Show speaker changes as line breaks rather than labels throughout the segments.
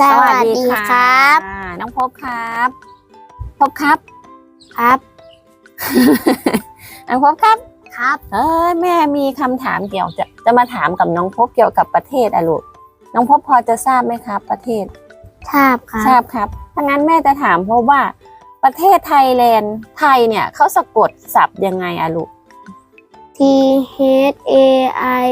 สวัสดีครับ
น้องพบครับ พบครับ
ครับ
น้องพบครับ
ครับ
เอ้ยแม่มีคำถามเกี่ยวจะจะมาถามกับน้องพบเกี่ยวกับประเทศอะลูก น้องพบพอจะทราบไหมครับ ประเทศ
ทราบค
ทรา
รับ
บครับ ถ้างั้นแม่จะถามพบว่า ประเทศไทยแลนด์ไทยเนี่ยเขาสะกดศัพท์ยังไงอะลูก
T H A I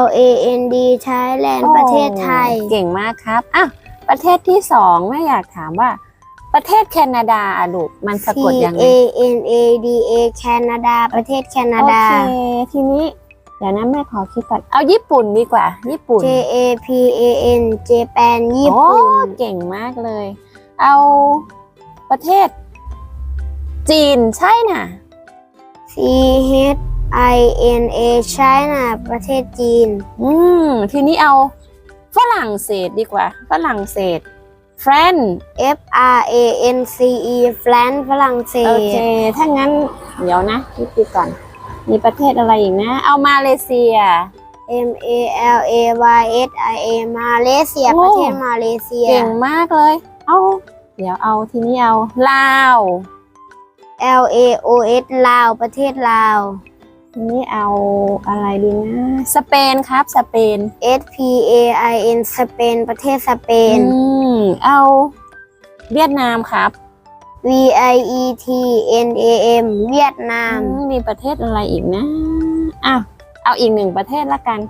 L A N D Thailand ประเทศไทย
เก่งมากครับอะประเทศที่สองแม่อยากถามว่า ประเทศแคนาดาอะลูกมันสะ
T
กดยังไง
A N A D A แคนาดา ประเทศแคนาดา
โอเค ทีนี้ เดี๋ยวนะแม่ขอคิดก่อน เอาญี่ปุ่นดีกว่า ญี่ปุ่น
J A P A N Japan ญี่
โอ้
ปุ่น
เก่งมากเลย เอาประเทศ จีนใช่น่ะ
C H I N A China ประเทศจีน
อืม ทีนี้เอาฝรั่งเศสดีกว่า ฝรั่งเศสแฟรน
F R A N C E แฟรนฝรั่งเศ
โอเค
ส
ถ้างั้น เดี๋ยวนะคิดดูก่อน มีประเทศอะไรอีกนะ เอามาเลเซีย
M A L A Y S I A มาเลเซีย
โอ้
ประเทศมาเลเซีย
เก่งมากเลย เอา เดี๋ยวเอาทีนี้เอาลาว
L A O S ลาว ประเทศลาว
ที นี้เอาอะไรดีนะ สเปนครับ สเปน
S P A I N สเปน ประเทศสเปน
อืม เอาเวียดนามครับ
V I E T N A M เวียดนาม
อืมมีประเทศอะไรอีกนะอ้าวเอาอีกหนึ่งประเทศละกัน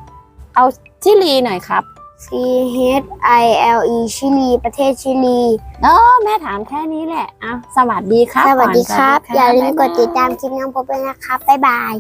เอาชิลีหน่อยครับ
C H I L E ชิลี ประเทศชิลี
เออแม่ถามแค่นี้แหละอ้าวสวัสดีครับ
สวัสดีครับ
ก่น
อย่าลืม
บ๊
กดติด
บ
ตามคลิปน้องพบด้วยนะครับ บ๊ายบาย